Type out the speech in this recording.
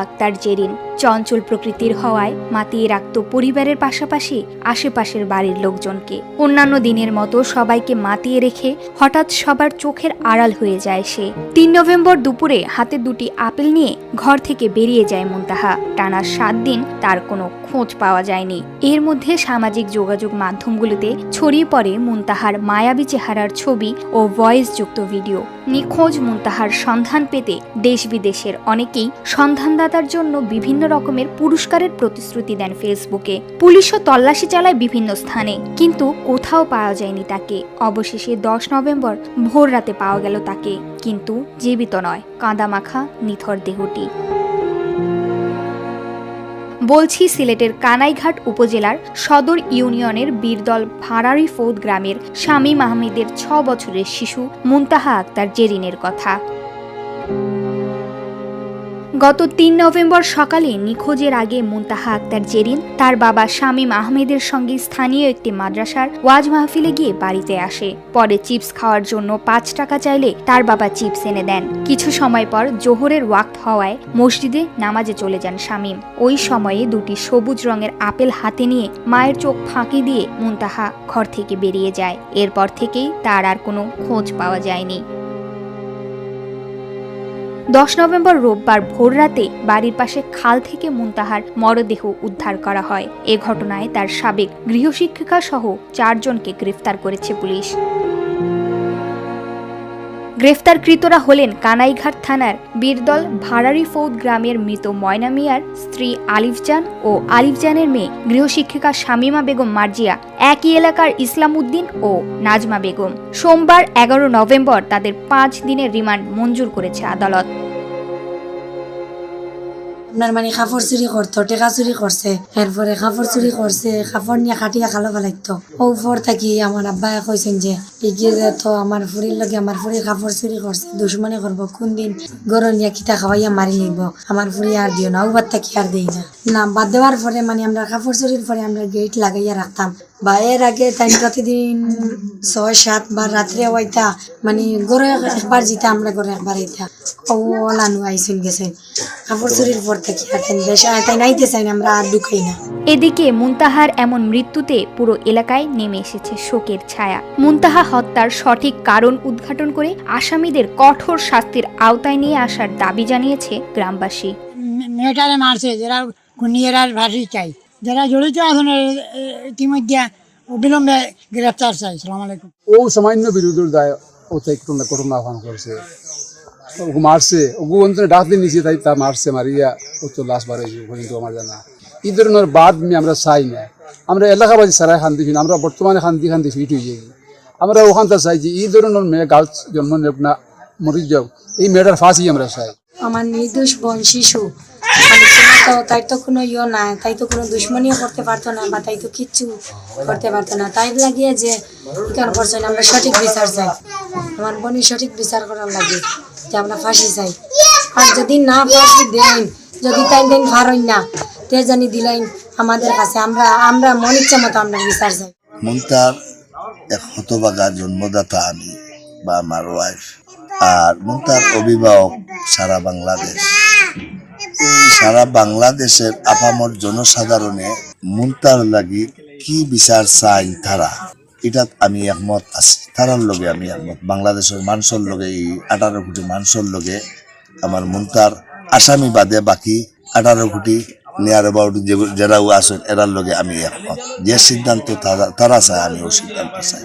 আক্তার জেরিন। চঞ্চল প্রকৃতির হওয়ায় মাতিয়ে রাখত পরিবারের পাশাপাশি আশেপাশের বাড়ির লোকজনকে। অন্যান্য দিনের মতো সবাইকে মাতিয়ে রেখে হঠাৎ সবার চোখের আড়াল হয়ে যায় সে। তিন নভেম্বর দুপুরে হাতে দুটি আপেল নিয়ে ঘর থেকে বেরিয়ে যায় মুনতাহা। টানা সাত দিন তার কোনো খোঁজ পাওয়া যায়নি। এর মধ্যে সামাজিক যোগাযোগ মাধ্যমগুলোতে ছড়িয়ে পড়ে মুনতাহার মায়াবী চেহারার ছবি ও ভয়েস যুক্ত ভিডিও। নিখোঁজ মুনতাহার সন্ধান পেতে দেশ বিদেশের অনেকেই সন্ধানদাতার জন্য বিভিন্ন রকমের পুরস্কারের প্রতিশ্রুতি দেন ফেসবুকে। পুলিশও তল্লাশি চালায় বিভিন্ন স্থানে, কিন্তু কোথাও পাওয়া যায়নি তাকে। অবশেষে দশ নভেম্বর ভোর রাতে পাওয়া গেল তাকে, কিন্তু জীবিত নয়। কাঁদামাখা, নিথর দেহটি। বলছি, সিলেটের কানাইঘাট উপজেলার সদর ইউনিয়নের বীরদল ভাড়ারি ফৌদ গ্রামের শামীম আহমেদের ছ বছরের শিশু মুনতাহা আক্তার জেরিনের কথা। গত তিন নভেম্বর সকালে নিখোঁজের আগে মুনতাহা আক্তার জেরিন, তার বাবা শামীম আহমেদের সঙ্গে স্থানীয় একটি মাদ্রাসার ওয়াজ মাহফিলে গিয়ে বাড়িতে আসে। পরে চিপস খাওয়ার জন্য পাঁচ টাকা চাইলে তার বাবা চিপস এনে দেন। কিছু সময় পর জোহরের ওয়াক্ত হওয়ায় মসজিদে নামাজে চলে যান শামীম। ওই সময়ে দুটি সবুজ রঙের আপেল হাতে নিয়ে মায়ের চোখ ফাঁকি দিয়ে মুনতাহা ঘর থেকে বেরিয়ে যায়। এরপর থেকেই তার আর কোনো খোঁজ পাওয়া যায়নি। দশ নভেম্বর রোববার ভোররাতে বাড়ির পাশে খাল থেকে মুন্তাহার মরদেহ উদ্ধার করা হয়। এ ঘটনায় তার সাবেক গৃহশিক্ষিকা সহ চারজনকে গ্রেফতার করেছে পুলিশ। গ্রেফতারকৃতরা হলেন কানাইঘাট থানার বীরদল ভাড়ারি ফৌদ গ্রামের মৃত ময়না মিয়ার স্ত্রী আলিফজান ও আলিফজানের মেয়ে গৃহশিক্ষিকা শামিমা বেগম মার্জিয়া। একই এলাকার ইসলাম উদ্দিন ও নাজমা বেগম। সোমবার এগারো নভেম্বর তাদের পাঁচ দিনের রিমান্ড মঞ্জুর করেছে আদালত। আপনার মানে কাপড় চুরি করতো, টেকা চুরি করছে। এরপরে কাপড় চুরি করছে, কাপড় নিয়ে খাটিয়া খালো ফেলাইতো। ও ফর থাকি আমার আব্বাই কইছেন যে, এগিয়ে যে তো, আমার ফুরির লগে আমার ফুরির কাপড় চুরি করছে, দুশ্মনী করব, কোন দিন গরম নিয়ে কিতা খাওয়াইয়া মারি নিব আমার ফুরি আর দিও না ওবার থাকি আর দেই না। না, বাদ দেওয়ার পরে মানে আমরা কাপড় চুরির পরে আমরা গেট লাগাইয়া রাখতাম। বা এর আগে তাই প্রতিদিন ছয়, সাত বার রাত্রে হইতা মানে গড়ে একবার জিতা, আমরা গড়ে একবার আইতা ও লানু আইসুন গেছেন কাপড় চুরির পর থেকে আর বেশ তাই নাইতে চাই না আমরা আর ঢুকাই না। এদিকে মুনতাহার এমন মৃত্যুতে পুরো এলাকায় নেমে এসেছে শোকের ছায়া। মুনতাহা হত্যার সঠিক কারণ উদ্ঘাটন করে আসামিদের কঠোর শাস্তির আওতায় নিয়ে আসার দাবি জানিয়েছে গ্রামবাসী। মেয়েটারে মারছে যারা খুনিয়েরার ফাঁসি চাই। যারা জড়িত আছেন ইতিমধ্যে অবিলম্বে গ্রেফতার চাই। সালাম আলাইকুম। ও সামান্য বিরোধীর দায় ঘটনা ঘটনা আহ্বান করছে। ওকে মারছে ওগু অন্তরে নিচে তাই তা মারছে মারিয়া ও তো লাশ বার কিন্তু আমার জানা। এই ধরনের বাদ আমি আমরা চাই না। আমরা এলাকাবাসী সারাই শান্তি ফিন আমরা বর্তমানে শান্তি শান্তি ফিট হয়ে যাই আমরা ওখানটা চাই যে এই ধরনের মেয়ে গাছ জন্ম নেব না মরি যাও এই মেয়েটার ফাঁসি আমরা চাই। আমার নির্দোষ বোন শিশু। তো তাই তো কোনো ইয়ে নাই, তাই তো কোনো দুশ্মনীও করতে পারতো না বা তাই তো কিচ্ছু করতে পারতো না। তাই লাগিয়ে যে কেন করছে না আমরা সঠিক বিচার চাই। আমার বোনের সঠিক বিচার করার লাগে যে আমরা ফাঁসি চাই। আর যদি না ফাঁসি দেন, যদি তাই দেন ভারই না তে জানি দিলেন আমাদের কাছে। আমরা আমরা মন ইচ্ছা মতো আমরা বিচার চাই। মুনতার এক হতবাগা জন্মদাতা আমি বা আমার ওয়াইফ আর মুনতার অভিভাবক সারা বাংলাদেশ। সারা বাংলাদেশের আপামর জনসাধারণে মুনতার লাগি কি বিচার চাই তারা? এটাত আমি একমত আছি। তারার লগে আমি একমত। বাংলাদেশের মানুষের লগে, এই আঠারো কোটি মানুষের লগে আমার মুনতার আসামি বাদে বাকি আঠারো কোটি নিয়ার অ্যাবাউট যারাও আছেন, এরার লগে আমি একমত। যে সিদ্ধান্ত তারা তারা চায় আমি ও সিদ্ধান্ত চাই।